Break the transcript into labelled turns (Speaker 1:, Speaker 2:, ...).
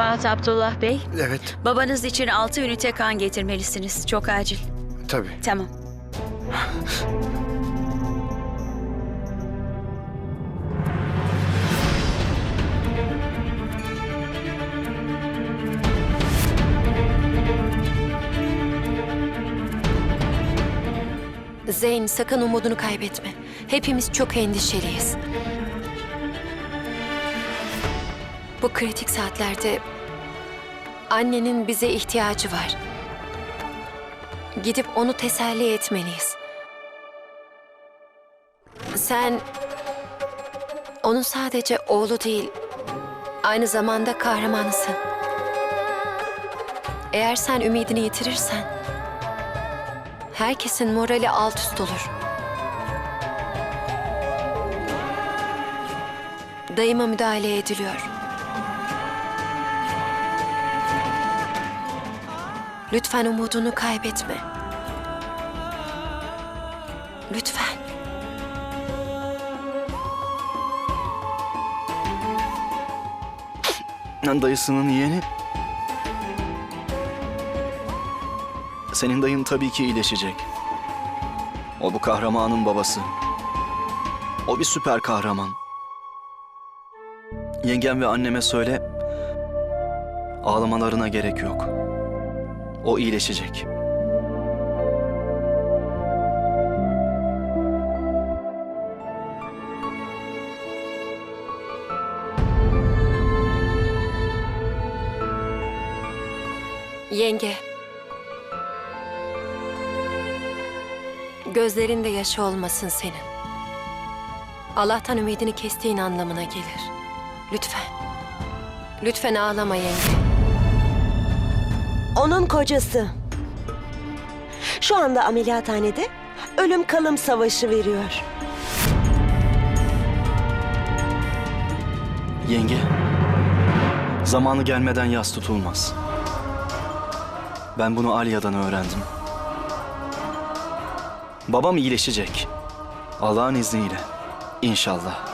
Speaker 1: Fuat Abdullah Bey,
Speaker 2: Evet,
Speaker 1: babanız için 6 ünite kan getirmelisiniz. Çok acil.
Speaker 2: tabii.
Speaker 1: Tamam.
Speaker 3: Zeyn sakın umudunu kaybetme. Hepimiz çok endişeliyiz. Bu kritik saatlerde annenin bize ihtiyacı var. Gidip onu teselli etmeliyiz. Sen onun sadece oğlu değil, aynı zamanda kahramanısın. Eğer sen ümidini yitirirsen herkesin morali alt üst olur. Dayıma müdahale ediliyor. Lütfen umudunu kaybetme. Lütfen.
Speaker 4: Dayısının yeğeni. Senin dayın tabii ki iyileşecek. O bu kahramanın babası. O bir süper kahraman. Yengem ve anneme söyle. Ağlamalarına gerek yok. O iyileşecek.
Speaker 3: Yenge. Gözlerinde yaş olmasın senin. Allah'tan ümidini kestiğin anlamına gelir. Lütfen. Lütfen ağlama yenge.
Speaker 5: Onun kocası. Şu anda ameliyathanede ölüm kalım savaşı veriyor.
Speaker 4: Yenge, zamanı gelmeden yas tutulmaz. Ben bunu Alya'dan öğrendim. Babam iyileşecek. Allah'ın izniyle. İnşallah.